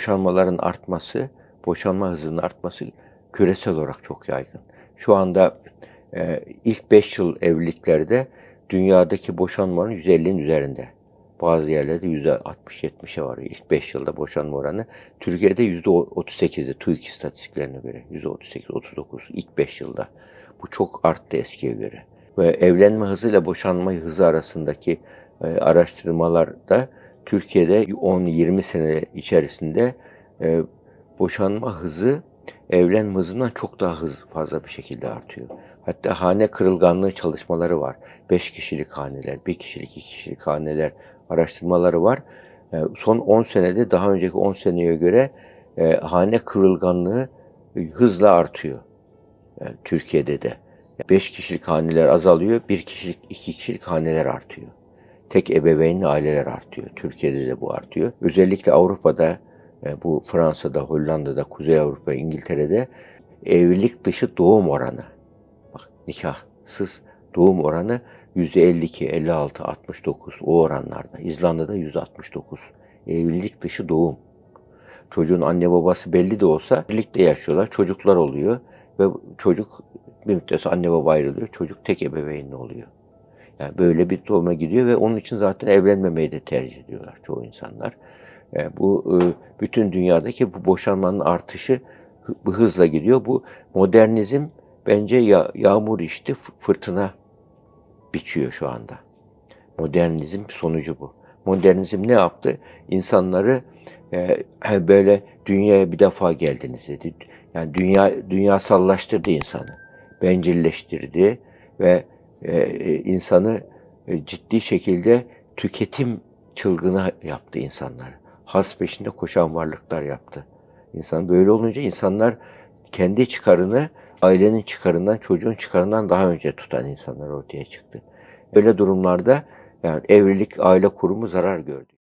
boşanmaların artması, boşanma hızının artması küresel olarak çok yaygın. Şu anda e, ilk 5 yıl evliliklerde dünyadaki boşanmanın %50'nin üzerinde. Bazı yerlerde %60-70'e varıyor. İlk 5 yılda boşanma oranı. Türkiye'de %38'de TÜİK istatistiklerine göre. %38-39 ilk 5 yılda. Bu çok arttı eskiye göre. Ve evlenme hızıyla boşanma hızı arasındaki e, araştırmalarda Türkiye'de 10-20 sene içerisinde e, boşanma hızı evlenme hızından çok daha hız fazla bir şekilde artıyor. Hatta hane kırılganlığı çalışmaları var. 5 kişilik haneler, 1 kişilik, 2 kişilik haneler araştırmaları var. E, son 10 senede daha önceki 10 seneye göre e, hane kırılganlığı hızla artıyor. Türkiye'de de. 5 kişilik haneler azalıyor, 1 kişilik, 2 kişilik haneler artıyor. Tek ebeveynli aileler artıyor. Türkiye'de de bu artıyor. Özellikle Avrupa'da, e, bu Fransa'da, Hollanda'da, Kuzey Avrupa, İngiltere'de evlilik dışı doğum oranı. Bak nikahsız doğum oranı %52, 56, 69 o oranlarda. İzlanda'da %69. Evlilik dışı doğum. Çocuğun anne babası belli de olsa birlikte yaşıyorlar. Çocuklar oluyor ve çocuk bir müddet anne baba ayrılıyor. Çocuk tek ebeveynli oluyor. Yani böyle bir duruma gidiyor ve onun için zaten evlenmemeyi de tercih ediyorlar çoğu insanlar. Yani bu e, bütün dünyadaki bu boşanmanın artışı bu hızla gidiyor. Bu modernizm bence ya, yağmur içti fırtına biçiyor şu anda. Modernizm sonucu bu. Modernizm ne yaptı? İnsanları e, böyle dünyaya bir defa geldiniz dedi. Yani dünya dünyasallaştırdı insanı. Bencilleştirdi ve e, e, insanı e, ciddi şekilde tüketim çılgını yaptı insanları. Has peşinde koşan varlıklar yaptı. İnsan böyle olunca insanlar kendi çıkarını ailenin çıkarından, çocuğun çıkarından daha önce tutan insanlar ortaya çıktı. Böyle durumlarda yani evlilik, aile kurumu zarar gördü.